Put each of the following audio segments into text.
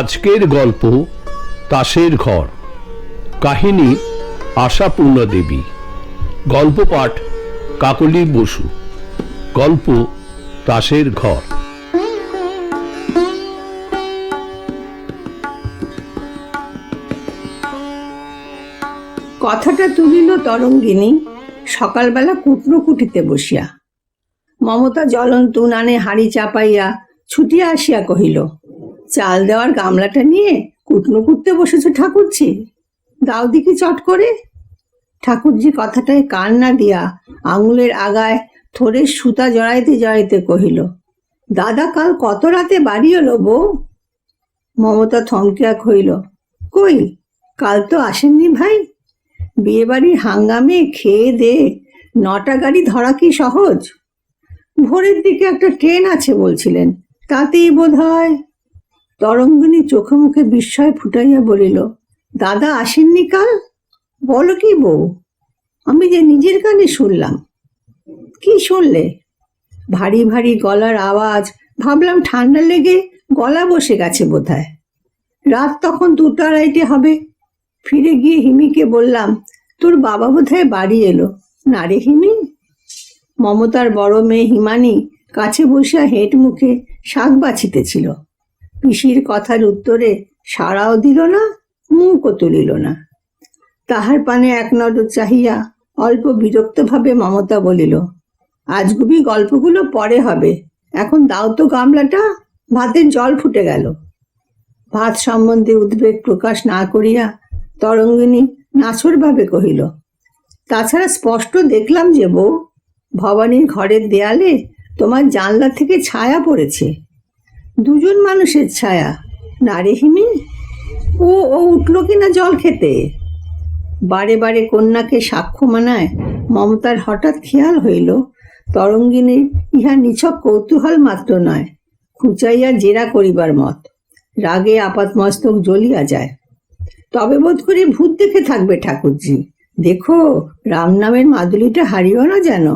আজকের গল্প তাসের ঘর। কাহিনী আশাপূর্ণ দেবী। গল্প পাঠ কাকলি বসু। গল্প তাসের ঘর। কথাটা তুলিল তরঙ্গিনী, সকালবেলা কুটনো কুটিতে বসিয়া। মমতা জ্বলন্ত উনানে হাড়ি চাপাইয়া ছুটিয়া আসিয়া কহিল চাল দেওয়ার গামলাটা নিয়ে কুটনো কুটতে বসেছ ঠাকুরজি? দাও দিকে চট করে। ঠাকুরজি কথাটায় কান না দিয়া আঙুলের আগায় থোড়ের সুতা জড়াইতে জড়াইতে কহিল, দাদা কাল কত রাতে বাড়ি এলো বউ? মমতা থমকিয়া কহিল, কই, কাল তো আসেননি ভাই। বিয়ে বাড়ির হাঙ্গামে খেয়ে দে, নটা গাড়ি ধরা কি সহজ? ভোরের দিকে একটা ট্রেন আছে, বলছিলেন, তাতেই বোধ হয় তরঙ্গিনী চোখে মুখে বিস্ময় ফুটাইয়া বলিল, দাদা আসেননি কাল? বলো কি বউ? আমি যে নিজের কানে শুনলাম। কি শুনলে? ভারী ভারী গলার আওয়াজ, ভাবলাম ঠান্ডা লেগে গলা বসে গেছে বোধহয়। রাত তখন দুটো আড়াইটে হবে। ফিরে গিয়ে হিমিকে বললাম, তোর বাবা বোধহয় বাড়ি এলো। না রে হিমি? মমতার বড় মেয়ে হিমানি কাছে বসিয়া হেঁট মুখে শাক বাছিতেছিল। পিসির কথার উত্তরে সাড়াও দিল না, মুখও তুলিল না। তাহার পানে এক নজর চাহিয়া অল্প বিরক্তভাবে মমতা বলিল আজগুবি গল্পগুলো পরে হবে। এখন দাও তো গামলাটা, ভাতের জল ফুটে গেল। ভাত সম্বন্ধে উদ্বেগ প্রকাশ না করিয়া তরঙ্গিনী নাছরভাবে কহিল, তাছাড়া স্পষ্ট দেখলাম যে বউ, ভবানীর ঘরের দেয়ালে তোমার জানলা থেকে ছায়া পড়েছে। দুজন মানুষের ছায়া। নারে হিমি ও ও উঠল কিনা জল খেতে? বারে বারে কন্যাকে সাক্ষ্য মানায় মমতার হঠাৎ খেয়াল হইল তরঙ্গিনীর ইহা নিছক কৌতূহল মাত্র নয়, খুঁচাইয়া জেরা করিবার মত। রাগে আপাতমস্তক জ্বলিয়া যায়। তবে বোধ করি ভূত দেখে থাকবে ঠাকুরজি। দেখো, রাম নামের মাদুলিটা হারিও না যেন?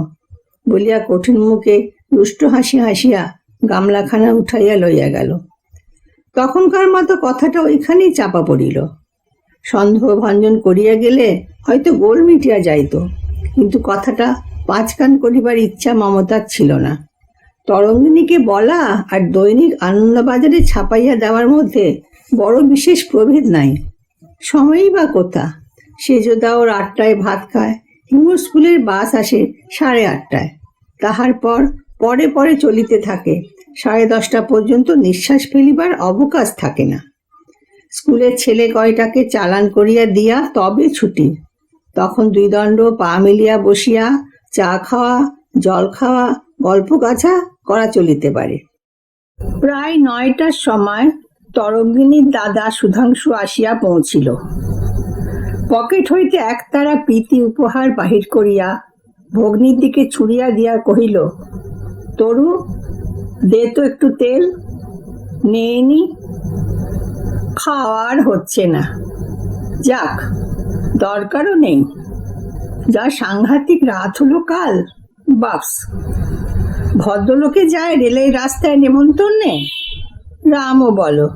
বলিয়া কঠিন মুখে রুষ্ট হাসি হাসিয়া গামলাখানা উঠাইয়া লইয়া গেল। তখনকার মতো কথাটা ওইখানেই চাপা পড়িল। সন্দেহ ভঞ্জন করিয়া গেলে হয়তো গোল মিটিয়া যাইত, কিন্তু কথাটা পাঁচকান করিবার ইচ্ছা মমতার ছিল না। তরঙ্গিনীকে বলা আর দৈনিক আনন্দবাজারে ছাপাইয়া দেওয়ার মধ্যে বড় বিশেষ প্রভেদ নাই। সময়ই বা কোথা? সেজদা ওর আটটায় ভাত খায়, হিমুর স্কুলের বাস আসে সাড়ে আটটায়। তাহার পর পরে পরে চলিতে থাকে সাড়ে দশটা পর্যন্ত নিঃশ্বাস ফেলিবার অবকাশ থাকে না। স্কুলের ছেলে কয়টাকে চালান করিয়া দিয়া তবে ছুটি। তখন দুই দণ্ড পা মিলিয়া বসিয়া চা খাওয়া, জল খাওয়া, গল্প গাছা করা চলিতে পারে। প্রায় নয়টার সময় তরঙ্গিনীর দাদা সুধাংশু আসিয়া পৌঁছিল। পকেট হইতে একতারা প্রীতি উপহার বাহির করিয়া ভগ্নির দিকে ছুড়িয়া দিয়া কহিল, তরু দে তো একটু তেল, নিয়ে নেয়নি খাওয়ার হচ্ছে না। যাক, দরকারও নেই। যা সাংঘাতিক রাত হলো কাল। বাপস। ভদ্রলোকে যায় রেলের রাস্তায় নেমন্তন্নে? রামও বলো।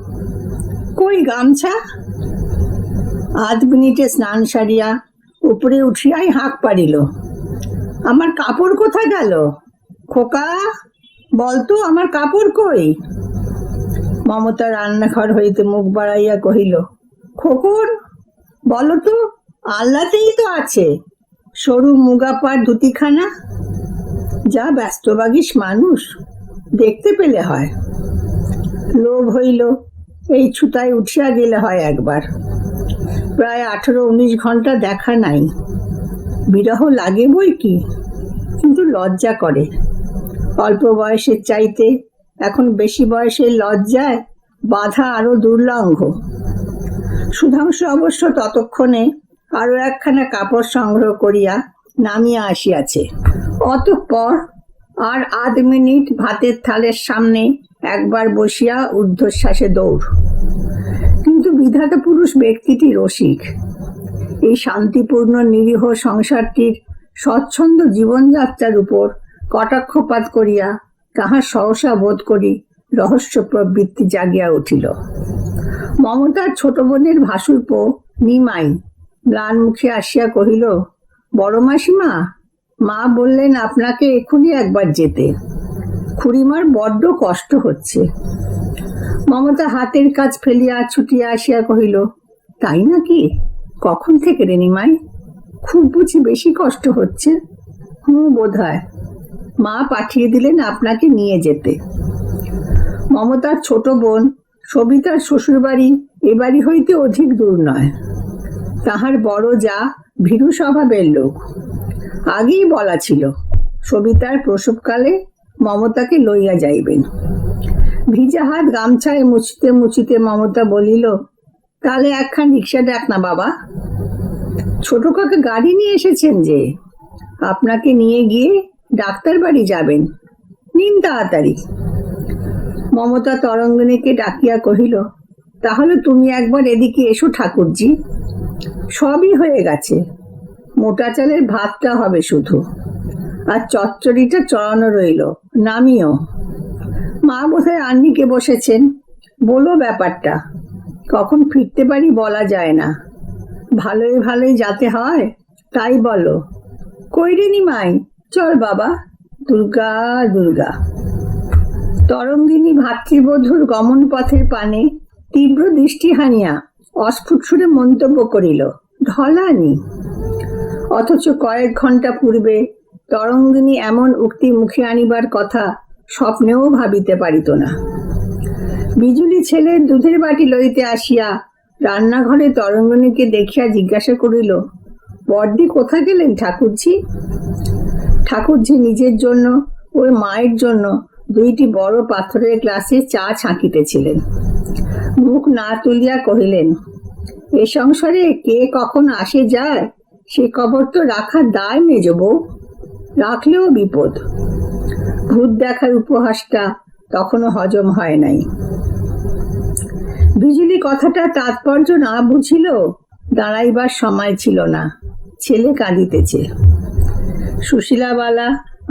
কই গামছা? আধ মিনিটে স্নান সারিয়া উপরে উঠিয়াই হাঁক পারিল আমার কাপড় কোথায় গেল? খোকা? বলতো, আমার কাপড় কই? মমতা রান্নাঘর হইতে মুখ বাড়াইয়া কহিল, খোকন, বলো তো, আল্লাতেই তো আছে। সরু মুগাপার ধুতিখানা যা ব্যস্তবাগিস মানুষ, দেখতে পেলে হয়। লোভ হইল, এই ছুতায় উঠিয়া গেলে হয় একবার। প্রায় আঠেরো উনিশ ঘণ্টা দেখা নাই। বিরহ লাগে বই কি? কিন্তু লজ্জা করে। অল্প বয়সের চাইতে এখন বেশি বয়সের লজ্জায় বাধা আরও দুর্লঙ্ঘ। সুধাংশু অবশ্য ততক্ষণে আরও একখানা কাপড় সংগ্রহ করিয়া নামিয়া আসিয়াছে। অতঃপর আর আধ মিনিট ভাতের থালের সামনে একবার বসিয়া ঊর্ধ্বশ্বাসে দৌড়। কিন্তু বিধাতা পুরুষ ব্যক্তিটি রসিক। এই শান্তিপূর্ণ নিরীহ সংসারটির স্বচ্ছন্দ জীবনযাত্রার উপর কটাক্ষপাত করিয়া তাহার সহসা বোধ করি রহস্য প্রবৃত্তি জাগিয়া উঠিল। মমতার ছোট বোনের ভাসুরপো নিমাই ম্লান মুখে আসিয়া কহিল, বড় মাসিমা, মা বললেন আপনাকে এক্ষুনি একবার যেতে। খুড়িমার বড্ড কষ্ট হচ্ছে মমতা হাতের কাজ ফেলিয়া ছুটিয়া আসিয়া কহিল, তাই নাকি? কখন থেকে রে নিমাই? খুব বুঝি বেশি কষ্ট হচ্ছে। হুম বোধ হয় মা পাঠিয়ে দিলেন আপনাকে নিয়ে যেতে। মমতার ছোট বোন, সবিতার শ্বশুরবাড়ি এ বাড়ি হইতে অধিক দূর নয়। তাহার বড় যা ভীরু স্বভাবের লোক। আগেই বলা ছিল, সবিতার প্রসবকালে মমতাকে লইয়া যাইবেন। ভিজা হাত গামছায় মুছিতে মুছিতে মমতা বলিল, তাহলে একখান রিক্সা ডাক না বাবা। ছোট কাকা গাড়ি নিয়ে এসেছেন যে? আপনাকে নিয়ে গিয়ে ডাক্তার বাড়ি যাবেন। নিন তাড়াতাড়ি। মমতা তরঙ্গিনীকে ডাকিয়া কহিল, তাহলে তুমি একবার এদিকে এসো ঠাকুরজি। সবই হয়ে গেছে। মোটা চালের ভাতটা হবে শুধু। আর চচ্চড়িটা চড়ানো রইল। নামিও। মা বোধহয় আন্নিকে বসেছেন। বলো ব্যাপারটা। কখন ফিরতে পারি বলা যায় না। ভালোই ভালোই যাতে হয়, তাই বলো। কইরে নিমাই? চল বাবা, দুর্গা দুর্গা। তরঙ্গিনী ভাতৃবধূর গমন পথের পানে তীব্র দৃষ্টি হানিয়া অস্ফুট সুরে মন্তব্য করিল ঢলানি অথচ কয়েক ঘণ্টা পূর্বে তরঙ্গিনী এমন উক্তি মুখে আনিবার কথা স্বপ্নেও ভাবিতে পারিত না। বিজুলি ছেলে দুধের বাটি লইতে আসিয়া রান্নাঘরে তরঙ্গিনীকে দেখিয়া জিজ্ঞাসা করিল, বড়দি কোথা গেলেন ঠাকুরজি? ঠাকুরজি নিজের জন্য ওর মায়ের জন্য দুইটি বড় পাথরের গ্লাসে চা ছাঁকিতেছিলেন। মুখ না তুলিয়া কহিলেন, এ সংসারে কে কখন আসে যায়, সে খবর তো রাখার দায় মেজ বউ, রাখলেও বিপদ। ভূত দেখার উপহাসটা তখনও হজম হয় নাই। বিজুলি কথাটা তাৎপর্য না বুঝিল দাঁড়াইবার সময় ছিল না, ছেলে কাঁদিতেছে। সুশীলাবালা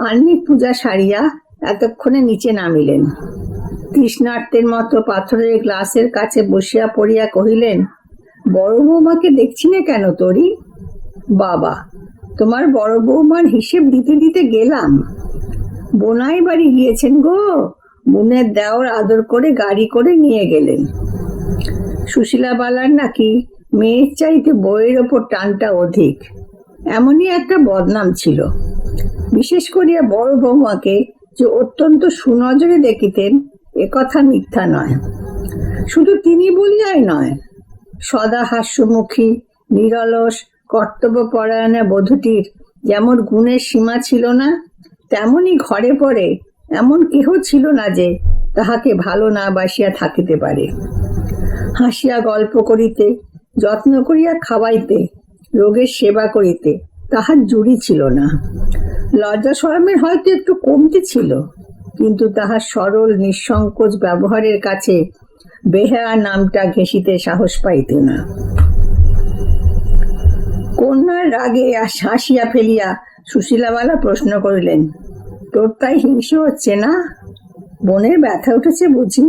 আহ্নিক পূজা সারিয়া এতক্ষণে নিচে নামিলেন। তৃষ্ণার্তের মতো পাথরের গ্লাসের কাছে বসিয়া পড়িয়া কহিলেন, বড় বৌমাকে দেখছি না কেন তোরি? বাবা, তোমার বড় বৌমার হিসেব দিতে দিতে গেলাম। বোনাই বাড়ি গিয়েছেন গো। বোনের দেওর আদর করে গাড়ি করে নিয়ে গেলেন। সুশীলা বালার নাকি মেয়ের চাইতে বইয়ের ওপর টানটা অধিক। এমনই একটা বদনাম ছিল। বিশেষ করিয়া বড় বৌমাকে যে অত্যন্ত সুনজরে দেখিতেন একথা মিথ্যা নয়। শুধু তিনি বলিয়াই নয়, সদা হাস্যমুখী, নিরলস কর্তব্য কর্তব্যপরায়ণা বধূটির যেমন গুণের সীমা ছিল না তেমনি ঘরে পড়ে এমন কেহ ছিল না যে তাহাকে ভালো না বাসিয়া থাকিতে পারে। হাসিয়া গল্প করিতে, যত্ন করিয়া খাওয়াইতে রোগের সেবা করিতে তাহার জুড়ি ছিল না। লজ্জা শরমের হয়তো একটু কমতি ছিল, কিন্তু তাহার সরল, নিঃসংকোচ ব্যবহারের কাছে বেহায়া নামটা ঘেঁষিতে সাহস পাইত না। কন্যার রাগে হাসিয়া ফেলিয়া সুশীলাবালা প্রশ্ন করিলেন তোর তাই হিংসে হচ্ছে না? বোনের ব্যথা উঠেছে বুঝি?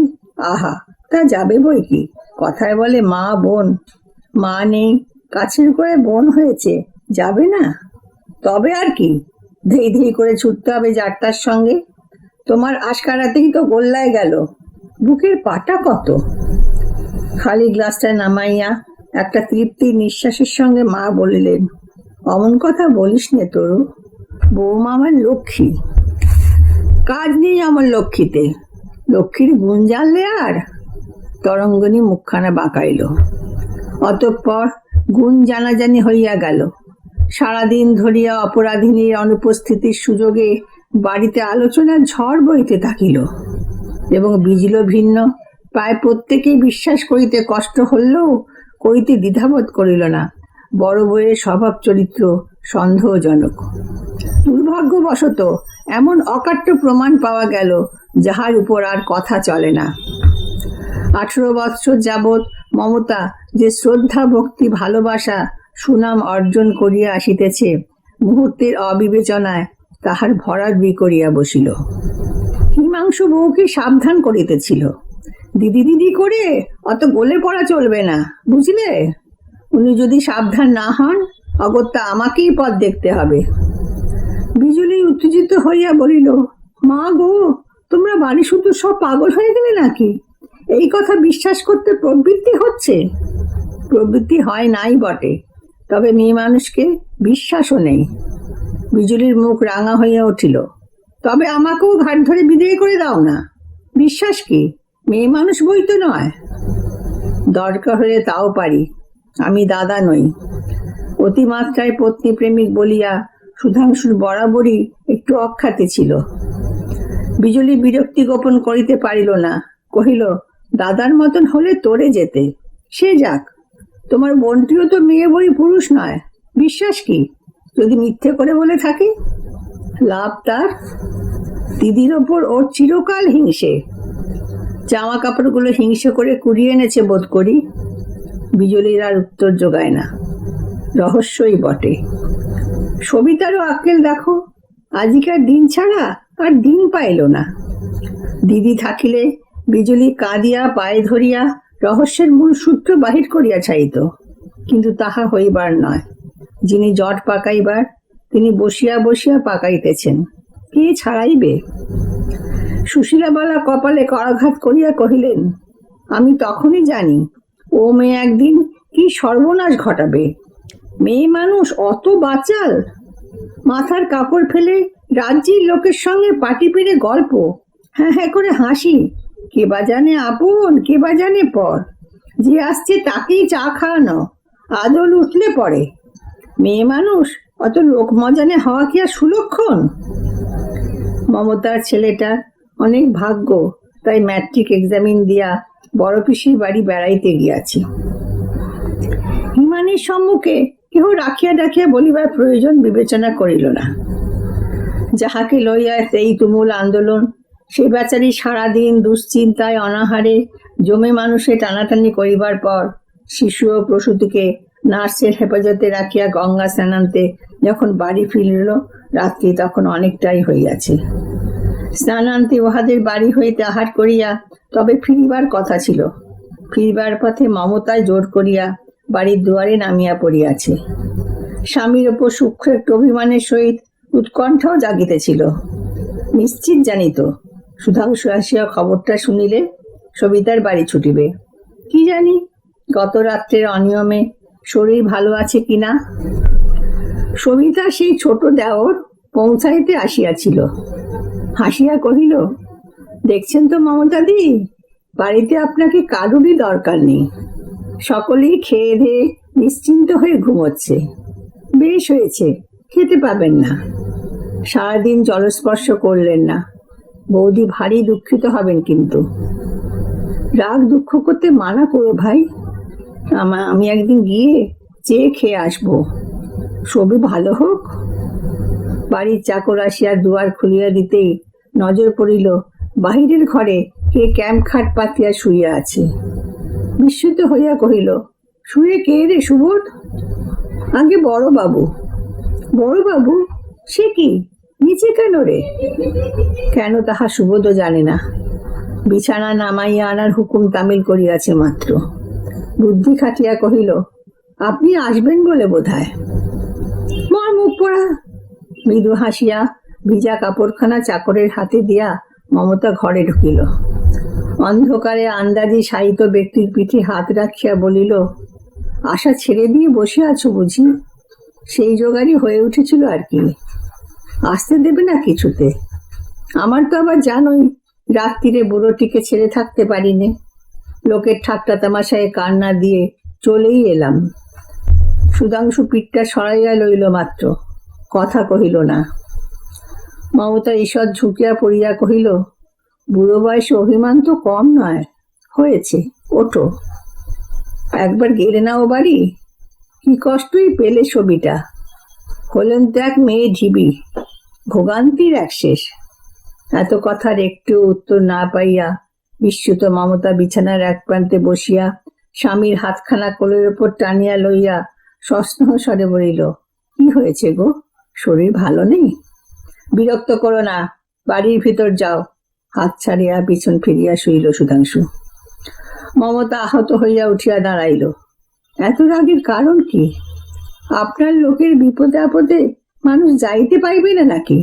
আহা, তা যাবে বই কি? কথায় বলে মা, বোন, মা নেই কাছের করে বোন হয়েছে, যাবে না? তবে আর কি? ধেই ধেই করে ছুটতে হবে যাত্রার সঙ্গে। তোমার আশকারাতেই তো গোল্লায় গেল। বুকের পাটা কত? খালি গ্লাসটা নামাইয়া একটা তৃপ্তির নিঃশ্বাসের সঙ্গে মা বলিলেন, অমন কথা বলিস নে তরু। বৌমা আমার লক্ষ্মী। কাজ নেই আমার লক্ষ্মীতে। লক্ষ্মীর গুণ জানলে আর? তরঙ্গনী মুখখানা বাঁকাইল। অতঃপর গুণ জানাজানি হইয়া গেল। সারাদিন ধরিয়া অপরাধিনীর অনুপস্থিতির সুযোগে বাড়িতে আলোচনার ঝড় বইতে থাকিল এবং বিজল ভিন্ন প্রায় প্রত্যেকেই বিশ্বাস করিতে কষ্ট হলেও করিতে দ্বিধাবোধ করিল না। বড় বইয়ের স্বভাব চরিত্র সন্দেহজনক। দুর্ভাগ্যবশত, এমন অকাট্য প্রমাণ পাওয়া গেল, যাহার উপর আর কথা চলে না। আঠেরো বৎসর যাবৎ মমতা যে শ্রদ্ধা, ভক্তি, ভালোবাসা, সুনাম অর্জন করিয়া আসিতেছে, মুহূর্তের অবিবেচনায় তাহার ভরাট বি করিয়া বসিল। হিমাংশু বউকে সাবধান করিতেছিল। দিদি দিদি করে অত গোলে পড়া চলবে না, বুঝলে? উনি যদি সাবধান না হন অগত্যা আমাকেই পথ দেখতে হবে। বিজুলি উত্তেজিত হইয়া বলিল, মা গো, তোমরা বাড়ি শুধু সব পাগল হয়ে গেলে নাকি? এই কথা বিশ্বাস করতে প্রবৃত্তি হচ্ছে? প্রবৃত্তি হয় নাই বটে, তবে মেয়ে মানুষকে বিশ্বাসও নেই। বিজুলির মুখ রাঙা হইয়া উঠিল, তবে আমাকেও ঘাট ধরে বিদায় করে দাও না। বিশ্বাস কি? মেয়ে মানুষ বই তো নয়। দরকার হলে তাও পারি, আমি দাদা নই। অতিমাত্রায় পত্নী প্রেমিক বলিয়া সুধাংশুর বরাবরই একটু অখ্যাতি ছিল। বিজুলি বিরক্তি গোপন করিতে পারিল না। কহিল, দাদার মতন হলে তোরে যেতে। সে যাক, তোমার বোনটিও তো মেয়ে বই পুরুষ নয়। বিশ্বাস কি? যদি মিথ্যে করে বলে থাকে? লাভ তার? দিদির ওপর ওর চিরকাল হিংসে। জামা কাপড়গুলো হিংসে করে কুড়িয়ে এনেছে বোধ করি। বিজলির আর উত্তর যোগায় না। রহস্যই বটে। সবিতারও আক্কেল দেখো, আজিকার দিন ছাড়া আর দিন পাইল না। দিদি থাকিলে বিজলি কাঁদিয়া, পায়ে ধরিয়া রহস্যের মূল সূত্র বাহির করিয়া চাইত কিন্তু তাহা হইবার নয়। যিনি জট পাকাইবার, তিনি বসিয়া বসিয়া পাকাইতেছেন। কে ছাড়াইবে? সুশীলাবালা কপালে করাঘাত করিয়া কহিলেন, আমি তখনই জানি, ও মেয়ে একদিন কি সর্বনাশ ঘটাবে। মেয়ে মানুষ অত বাচাল। মাথার কাপড় ফেলে রাজ্যের লোকের সঙ্গে পাটি পেরে গল্প। হ্যাঁ হ্যাঁ করে হাসি। কে বা জানে আপন, কে বা জানে পর। যে আসছে তাকেই চা খাওয়ানো। আদল উঠলে পড়ে। মেয়ে মানুষ অত লোক মজানে হওয়া কি আর সুলক্ষণ? মমতার ছেলেটা অনেক ভাগ্য। তাই ম্যাট্রিক এক্সামিন দিয়া বড় পিসির বাড়ি বেড়াইতে গিয়াছি। হিমানির সম্মুখে কেহ রাখিয়া ডাকিয়া বলিবার প্রয়োজন বিবেচনা করিল না। যাহাকে লইয়া এই তুমুল আন্দোলন, সে বেচারি সারাদিন দুশ্চিন্তায় অনাহারে জমে মানুষে টানাটানি করিবার পর শিশু ও প্রসূতিকে নার্সের হেফাজতে রাখিয়া গঙ্গা স্নানান্তে যখন বাড়ি ফিরিল, রাত্রি তখন অনেকটাই হইয়াছে। স্নানান্তে উহাদের বাড়ি হইতে আহার করিয়া তবে ফিরিবার কথা ছিল। ফিরিবার পথে মমতায় জোর করিয়া বাড়ির দুয়ারে নামিয়া পড়িয়াছে। স্বামীর ওপর সূক্ষ্ম একটু অভিমানের সহিত উৎকণ্ঠাও জাগিতেছিল। নিশ্চিত জানিত, সুধাংশু আসিয়া খবরটা শুনিলে সবিতার বাড়ি ছুটিবে। কি জানি গত রাত্রের অনিয়মে শরীর ভালো আছে কিনা? সবিতা সেই ছোট দেওর পৌঁছাইতে আসিয়াছিল। হাসিয়া কহিল, দেখছেন তো মমতাদি, বাড়িতে আপনাকে কারুরই দরকার নেই। সকলেই খেয়ে ধেয়ে নিশ্চিন্ত হয়ে ঘুমোচ্ছে। বেশ হয়েছে, খেতে পাবেন না। সারাদিন জলস্পর্শ করলেন না। বৌদি ভারী দুঃখিত হবেন কিন্তু। রাগ দুঃখ করতে মানা করো ভাই। আমা, আমি একদিন গিয়ে চেয়ে খেয়ে আসব। সবই ভালো হোক। বাড়ির চাকর আসিয়া দুয়ার খুলিয়া দিতেই নজর পড়িল, বাহিরের ঘরে কে ক্যাম্প খাট পাতিয়া শুইয়া আছে। বিস্মিত হইয়া কহিল, শুয়ে কে রে সুবোধ? আগে বড় বাবু। বড় বাবু? সে কি? নিচে কেন রে? কেন তাহা সুবোধও জানে না। বিছানা নামাইয়া আনার হুকুম তামিল করিয়াছে মাত্র। বুদ্ধি খাটিয়া কহিল, আপনি আসবেন বলে বোধহয়? মর মুখ পড়া! মৃদু হাসিয়া ভিজা কাপড়খানা চাকরের হাতে দিয়া মমতা ঘরে ঢুকিল। অন্ধকারে আন্দাজি সাহিত্য ব্যক্তির পিঠে হাত রাখিয়া বলিল, আশা ছেড়ে দিয়ে বসে আছো বুঝি? সেই জোগাড়ই হয়ে উঠেছিল আর কি। আসতে দেবে না কিছুতে। আমার তো আবার জানোই, রাত্রিরে বুড়োটিকে ছেড়ে থাকতে পারিনি। লোকের ঠাট্টা তামাশায় কান্না দিয়ে চলেই এলাম। সুধাংশু পিঠটা সরাইয়া লইল মাত্র, কথা কহিল না। মমতা ঈশ্বর ঝুঁকিয়া পড়িয়া কহিল বুড়ো বয়সে অভিমান তো কম নয়। হয়েছে, ওঠো। একবার গেলে না ও বাড়ি? কি কষ্টই পেলে ছবিটা। হলেন তো এক মেয়ে ঢিবি, ভোগান্তির এক শেষ। এত কথার একটু উত্তর না পাইয়া, বিস্মিত মমতা বিছানার এক প্রান্তে বসিয়া, স্বামীর হাতখানা কোলের ওপর টানিয়া লইয়া সস্নেহ স্বরে বলিল, কি হয়েছে গো? শরীর ভালো নেই? বিরক্ত করো না, বাড়ির ভিতর যাও। হাত ছাড়িয়া পিছন ফিরিয়া শুইল সুধাংশু। মমতা আহত হইয়া উঠিয়া দাঁড়াইল। এত রাগের কারণ কি? আপনার লোকের বিপদে আপদে মানুষ যাইতে পাইবে না নাকি?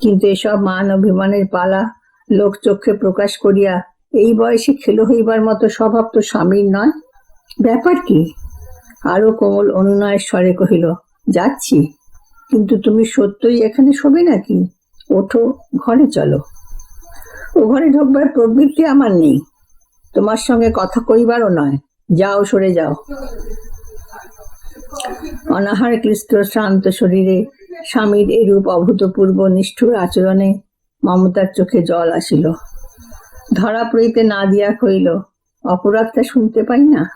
কিন্তু এসব মান অভিমানের পালা লোক চক্ষে প্রকাশ করিয়া এই বয়সে খেলো হইবার মতো স্বভাব তো স্বামীর নয়। ব্যাপার কি? আরও কোমল অনুনয়ের স্বরে কহিল, যাচ্ছি। কিন্তু তুমি সত্যই এখানে শোবে নাকি? ওঠো, ঘরে চলো। ঘরে ঢোকবার প্রবৃত্তি আমার নেই। তোমার সঙ্গে কথা কইবারও নয়। যাও, সরে যাও। অনাহার ক্লিষ্ট শ্রান্ত শরীরে স্বামীর এরূপ অভূতপূর্ব নিষ্ঠুর আচরণে মমতার চোখে জল আসিল। ধরা পড়িতে না দিয়া কইল অপরাধটা শুনতে পাই না?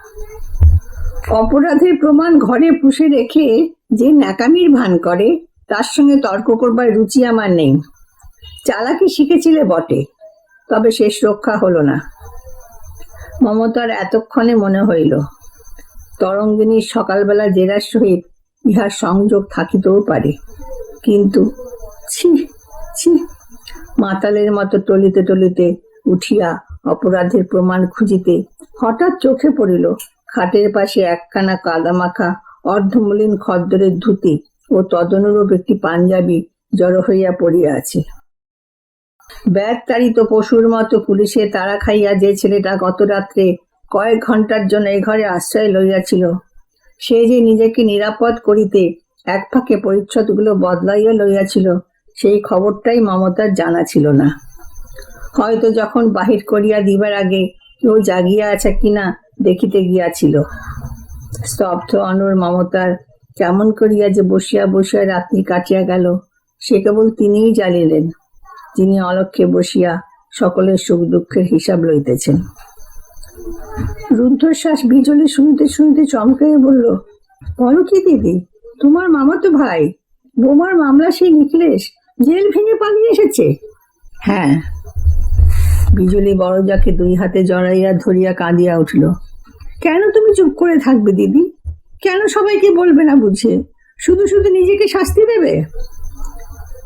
অপরাধের প্রমাণ ঘরে পুষে রেখে যে ন্যাকামির ভান করে, তার সঙ্গে তর্ক করবার রুচি আমার নেই। চালাকি শিখেছিলে বটে। তবে শেষ রক্ষা হলো না। মমতার এতক্ষণে মনে হইল, তরঙ্গিনীর সকালবেলা জেরার সহিত ইহার সংযোগ থাকিতেও পারে। কিন্তু, ছি ছি, মাতালের মতো টলিতে টলিতে উঠিয়া অপরাধের প্রমাণ খুঁজিতে হঠাৎ চোখে পড়িল, খাটের পাশে একখানা কাদামাখা অর্ধমলিন খদ্দরের ধুতি ও তদনুরূপ একটি পাঞ্জাবি জড়ো হইয়া পড়িয়া আছে। ব্যাগ তাড়িত পশুর মতো পুলিশে তাড়া খাইয়া যে ছেলেটা গত রাত্রে কয়েক ঘণ্টার জন্য এ ঘরে আশ্রয় লইয়াছিল, সে যে নিজেকে নিরাপদ করিতে এক ফাঁকে পরিচ্ছদগুলো বদলাইয়া লইয়াছিল, সেই খবরটাই মমতার জানা ছিল না। হয়তো যখন বাহির করিয়া দিবার আগে কেউ জাগিয়া আছে কিনা দেখিতে গিয়াছিল। স্তব্ধ অনুর মমতার কেমন করিয়া যে বসিয়া বসিয়া রাত্রি কাটিয়া গেল, সে কেবল তিনিই জানিলেন। যিনি অলক্ষে বসিয়া সকলের সুখ দুঃখের হিসাব লইতেছেন। রুদ্ধশ্বাস বিজলে শুনতে শুনতে চমকে বলল বলো কি দিদি তোমার মামা তো ভাই। বোমার মামলা সেই নিখিলেশ জেল ভেঙে পালিয়ে এসেছে। হ্যাঁ। বিজলি বড়জাকে দুই হাতে জড়াইয়া ধরিয়া কাঁদিয়া উঠল কেন তুমি চুপ করে থাকবে দিদি? কেন সবাইকে বলবে না বুঝে? শুধু শুধু নিজেকে শাস্তি দেবে?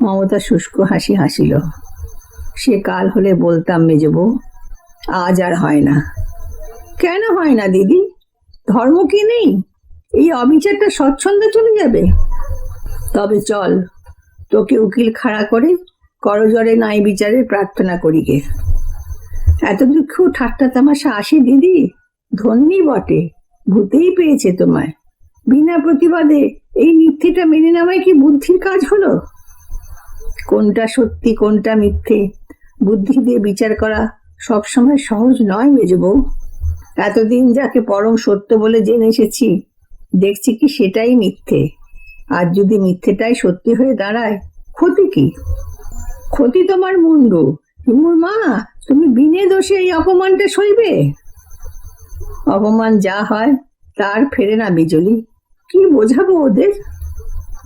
মমতা শুষ্ক হাসি হাসিল। সে কাল হলে বলতাম মেজবউ আজ আর হয় না। কেন হয় না, দিদি? ধর্ম কি নেই? এই অবিচারটা স্বচ্ছন্দে চলে যাবে? তবে চল, তোকে উকিল খাড়া করে করজরে নাই বিচারের প্রার্থনা করিগে এত দুঃখ, ঠাট্টা তামাশা আসে, দিদি? ধন্যি বটে, ভূতেই পেয়েছে তোমায়। বিনা প্রতিবাদে এই মিথ্যেটা মেনে নেওয়াই কি বুদ্ধির কাজ হলো? কোনটা সত্যি, কোনটা মিথ্যে? বুদ্ধি দিয়ে বিচার করা সবসময় সহজ নয় মেজবউ এতদিন যাকে পরম সত্য বলে জেনে এসেছি, দেখছি কি সেটাই মিথ্যে। আর যদি মিথ্যেটাই সত্যি হয়ে দাঁড়ায়, ক্ষতি কি? ক্ষতি তোমার মুন্ডু। হিমুর মা, তুমি বিনে দোষে এই অপমানটা সইবে? অপমান যা হয়, তার ফেরে না, বিজলি। কি বোঝাবো ওদের?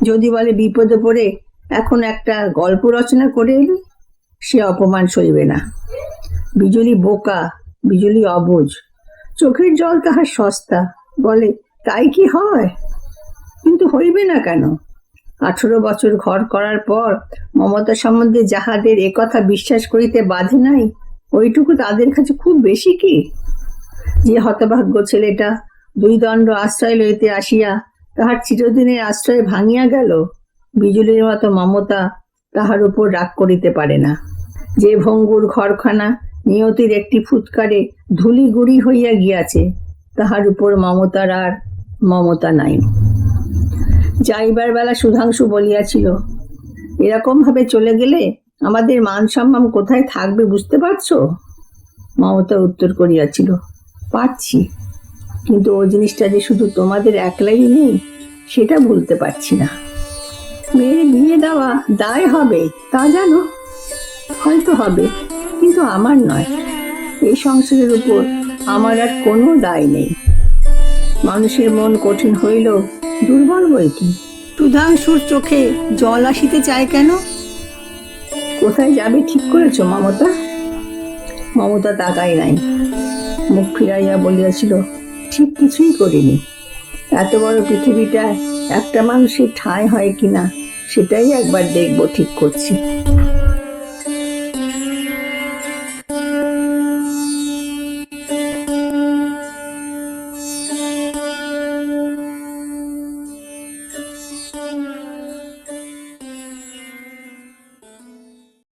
যদি বলে বিপদে পড়ে এখন একটা গল্প রচনা করে এলি, সে অপমান সইবে না। বিজলি বোকা, বিজলি অবুঝ চোখের জল তাহার সস্তা। বলে, তাই কি হয়? কিন্তু হইবে না কেন? আঠেরো বছর ঘর করার পর মমতা সম্বন্ধে যাহাদের একথা বিশ্বাস করিতে বাধে নাই, ওইটুকু তাদের কাছে খুব বেশি কি? যে হতভাগ্য ছেলেটা দুই দণ্ড আশ্রয় লইতে আসিয়া তাহার চিরদিনের আশ্রয় ভাঙিয়া গেল বিজুলির মতো মমতা তাহার উপর রাগ করিতে পারে না। যে ভঙ্গুর ঘরখানা নিয়তির একটি ফুৎকারে ধুলি গুড়ি হইয়া গিয়াছে, তাহার উপর মমতার আর মমতা নাই। যাইবার বেলা সুধাংশু বলিয়াছিল, এরকম ভাবে চলে গেলে আমাদের মান সম্মান কোথায় থাকবে বুঝতে পারছ? মমতা উত্তর করিয়াছিল পারছি কিন্তু ও জিনিসটা যে শুধু তোমাদের একলাই নেই, সেটা ভুলতে পারছি না। মেয়ের বিয়ে দেওয়া দায় হবে তা জানো হয়তো হবে কিন্তু আমার নয়। এই সংসারের উপর আমার আর কোনো দায় নেই। মানুষের মন কঠিন হইল দুর্বল বই কি সুধাংশুর চোখে জল আসিতে চায় কেন? কোথায় যাবে ঠিক করেছ মমতা? মমতা তাকাই নাই। মুখ ফিরাইয়া বলিয়াছিল ঠিক কিছুই করিনি। এত বড় পৃথিবীটায় একটা মানুষের ঠাঁই হয় কিনা? সেটাই একবার দেখব ঠিক করছি।